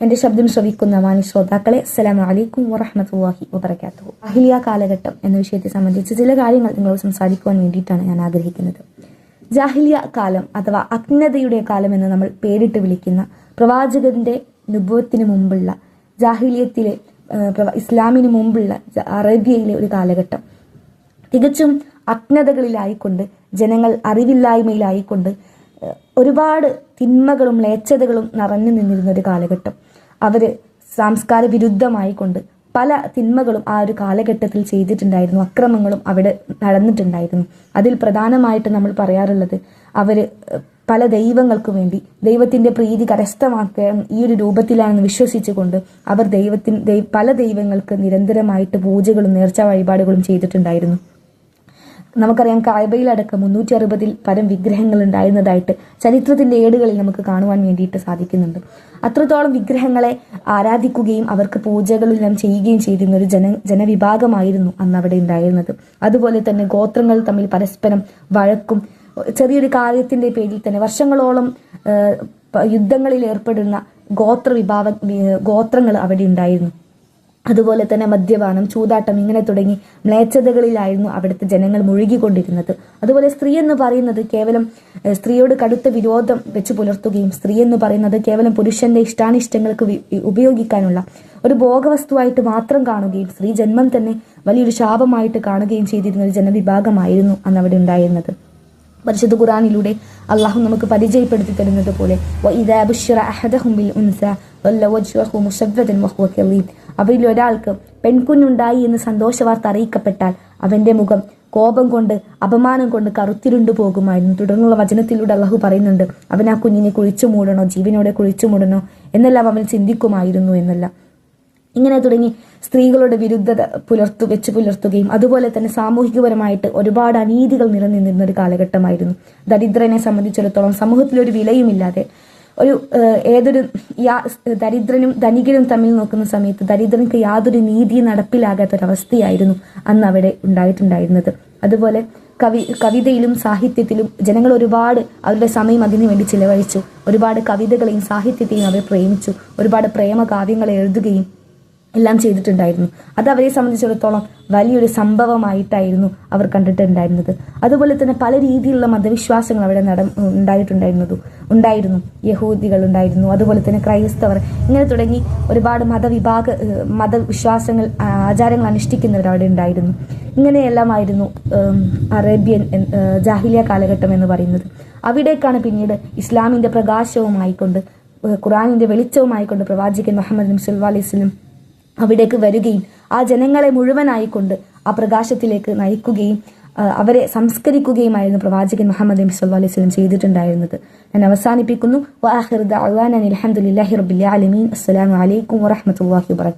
എന്റെ ശബ്ദം ശ്രവിക്കുന്ന മാനി ശ്രോതാക്കളെ അസ്സലാമു അലൈക്കും വറഹ്മത്തുള്ളാഹി വബറകാതുഹു. അഹിലിയ കാലഘട്ടം എന്ന വിഷയത്തെ സംബന്ധിച്ച് ചില കാര്യങ്ങൾ നിങ്ങളോട് സംസാരിക്കുവാൻ വേണ്ടിയിട്ടാണ് ഞാൻ ആഗ്രഹിക്കുന്നത്. ജാഹിലിയ കാലം അഥവാ അജ്ഞതയുടെ കാലം എന്ന് നമ്മൾ പേരിട്ട് വിളിക്കുന്ന പ്രവാചകന്റെ അനുഭവത്തിന് മുമ്പുള്ള ജാഹിലിയത്തിലെ ഇസ്ലാമിന് മുമ്പുള്ള അറേബ്യയിലെ ഒരു കാലഘട്ടം. തികച്ചും അജ്ഞതകളിലായിക്കൊണ്ട് ജനങ്ങൾ അറിവില്ലായ്മയിലായിക്കൊണ്ട് ഒരുപാട് തിന്മകളും ലേച്ഛതകളും നിറഞ്ഞു നിന്നിരുന്ന ഒരു കാലഘട്ടം. അവർ സംസ്കാര വിരുദ്ധമായിക്കൊണ്ട് പല തിന്മകളും ആ ഒരു കാലഘട്ടത്തിൽ ചെയ്തിട്ടുണ്ടായിരുന്നു അക്രമങ്ങളും അവിടെ നടന്നിട്ടുണ്ടായിരുന്നു. അതിൽ പ്രധാനമായിട്ട് നമ്മൾ പറയാറുള്ളത് അവർ പല ദൈവങ്ങൾക്കും വേണ്ടി ദൈവത്തിന്റെ പ്രീതി കരസ്ഥമാക്കാൻ ഈ ഒരു രൂപത്തിലാണെന്ന് വിശ്വസിച്ചുകൊണ്ട് അവർ ദൈവത്തിന് പല ദൈവങ്ങൾക്ക് നിരന്തരമായിട്ട് പൂജകളും നേർച്ച വഴിപാടുകളും ചെയ്തിട്ടുണ്ടായിരുന്നു. നമുക്കറിയാം കായബയിലടക്കം മുന്നൂറ്റി അറുപതിൽ പരം വിഗ്രഹങ്ങൾ ഉണ്ടായിരുന്നതായിട്ട് ചരിത്രത്തിന്റെ ഏടുകളിൽ നമുക്ക് കാണുവാൻ വേണ്ടിയിട്ട് സാധിക്കുന്നുണ്ട്. അത്രത്തോളം വിഗ്രഹങ്ങളെ ആരാധിക്കുകയും അവർക്ക് പൂജകളെല്ലാം ചെയ്യുകയും ചെയ്തിരുന്ന ഒരു ജന ജനവിഭാഗമായിരുന്നു അന്ന് അവിടെ ഉണ്ടായിരുന്നത്. അതുപോലെ തന്നെ ഗോത്രങ്ങൾ തമ്മിൽ പരസ്പരം വഴക്കും ചെറിയൊരു കാര്യത്തിന്റെ പേരിൽ തന്നെ വർഷങ്ങളോളം യുദ്ധങ്ങളിൽ ഏർപ്പെടുന്ന ഗോത്ര വിഭാഗ ഗോത്രങ്ങൾ അവിടെ ഉണ്ടായിരുന്നു. അതുപോലെ തന്നെ മദ്യപാനം ചൂതാട്ടം ഇങ്ങനെ തുടങ്ങി മ്ലേച്ഛതകളിലായിരുന്നു അവിടുത്തെ ജനങ്ങൾ മുഴുകിക്കൊണ്ടിരുന്നത്. അതുപോലെ സ്ത്രീ എന്ന് പറയുന്നത് കേവലം സ്ത്രീയോട് കടുത്ത വിരോധം വെച്ച് പുലർത്തുകയും സ്ത്രീ എന്ന് പറയുന്നത് കേവലം പുരുഷന്റെ ഇഷ്ടാനിഷ്ടങ്ങൾക്ക് ഉപയോഗിക്കാനുള്ള ഒരു ഭോഗവസ്തുവായിട്ട് മാത്രം കാണുകയും സ്ത്രീ ജന്മം തന്നെ വലിയൊരു ശാപമായിട്ട് കാണുകയും ചെയ്തിരുന്ന ഒരു ജനവിഭാഗമായിരുന്നു അന്ന് അവിടെ ഉണ്ടായിരുന്നത്. പരിശുദ്ധ ഖുറാനിലൂടെ അള്ളാഹു നമുക്ക് പരിചയപ്പെടുത്തി തരുന്നത് പോലെ അവരിൽ ഒരാൾക്ക് പെൺകുഞ്ഞുണ്ടായി എന്ന് സന്തോഷ വാർത്ത അറിയിക്കപ്പെട്ടാൽ അവന്റെ മുഖം കോപം കൊണ്ട് അപമാനം കൊണ്ട് കറുത്തിരുണ്ടു പോകുമായിരുന്നു. തുടർന്നുള്ള വചനത്തിലൂടെ അള്ളാഹു പറയുന്നുണ്ട് അവൻ ആ കുഞ്ഞിനെ കുഴിച്ചു മൂടണോ? ജീവനോടെ കുഴിച്ചു മൂടണോ? എന്നെല്ലാം അവൻ ചിന്തിക്കുമായിരുന്നു എന്നല്ല. ഇങ്ങനെ തുടങ്ങി സ്ത്രീകളുടെ വിരുദ്ധത പുലർത്തു വെച്ച് പുലർത്തുകയും അതുപോലെ തന്നെ സാമൂഹികപരമായിട്ട് ഒരുപാട് അനീതികൾ നിലനിന്നിരുന്ന ഒരു കാലഘട്ടമായിരുന്നു. ദരിദ്രനെ സംബന്ധിച്ചിടത്തോളം സമൂഹത്തിലൊരു വിലയുമില്ലാതെ ഒരു ഏതൊരു യാ- ദരിദ്രനും ധനികനും തമ്മിൽ നോക്കുന്ന സമയത്ത് ദരിദ്രനക്ക് യാതൊരു നീതിയും നടപ്പിലാകാത്തൊരവസ്ഥയായിരുന്നു അന്ന് അവിടെ ഉണ്ടായിട്ടുണ്ടായിരുന്നത്. അതുപോലെ കവി കവിതയിലും സാഹിത്യത്തിലും ജനങ്ങൾ ഒരുപാട് അവരുടെ സമയം അതിനു വേണ്ടി ചിലവഴിച്ചു. ഒരുപാട് കവിതകളെയും സാഹിത്യത്തെയും അവർ പ്രേമിച്ചു. ഒരുപാട് പ്രേമകാവ്യങ്ങൾ എഴുതുകയും എല്ലാം ചെയ്തിട്ടുണ്ടായിരുന്നു. അത് അവരെ സംബന്ധിച്ചിടത്തോളം വലിയൊരു സംഭവമായിട്ടായിരുന്നു അവർ കണ്ടിട്ടുണ്ടായിരുന്നത്. അതുപോലെ തന്നെ പല രീതിയിലുള്ള മതവിശ്വാസങ്ങൾ അവിടെ നട ഉണ്ടായിട്ടുണ്ടായിരുന്നത് ഉണ്ടായിരുന്നു. യഹൂദികൾ ഉണ്ടായിരുന്നു. അതുപോലെ തന്നെ ക്രൈസ്തവർ. ഇങ്ങനെ തുടങ്ങി ഒരുപാട് മതവിഭാഗ മതവിശ്വാസങ്ങൾ ആചാരങ്ങൾ അനുഷ്ഠിക്കുന്നവർ അവിടെ ഉണ്ടായിരുന്നു. ഇങ്ങനെയെല്ലാമായിരുന്നു അറേബ്യൻ ജാഹിലിയ കാലഘട്ടം എന്ന് പറയുന്നത്. അവിടേക്കാണ് പിന്നീട് ഇസ്ലാമിന്റെ പ്രകാശവുമായിക്കൊണ്ട് ഖുറാനിന്റെ വെളിച്ചവുമായിക്കൊണ്ട് പ്രവാചകൻ മുഹമ്മദ് നബി സുല്ലാ അലൈഹി വസല്ലം അവിടേക്ക് വരികയും ആ ജനങ്ങളെ മുഴുവനായിക്കൊണ്ട് ആ പ്രകാശത്തിലേക്ക് നയിക്കുകയും അവരെ സംസ്കരിക്കുകയുമായിരുന്നു പ്രവാചകൻ മുഹമ്മദ് നബി സല്ലല്ലാഹു അലൈഹി വസല്ലം ചെയ്തിട്ടുണ്ടായിരുന്നത്. ഞാൻ അവസാനിപ്പിക്കുന്നു. വആഖിറു ദഅവാന റബിൻ അസ്സലാമലൈക്കും റബ്ബിൽ ആലമീൻ.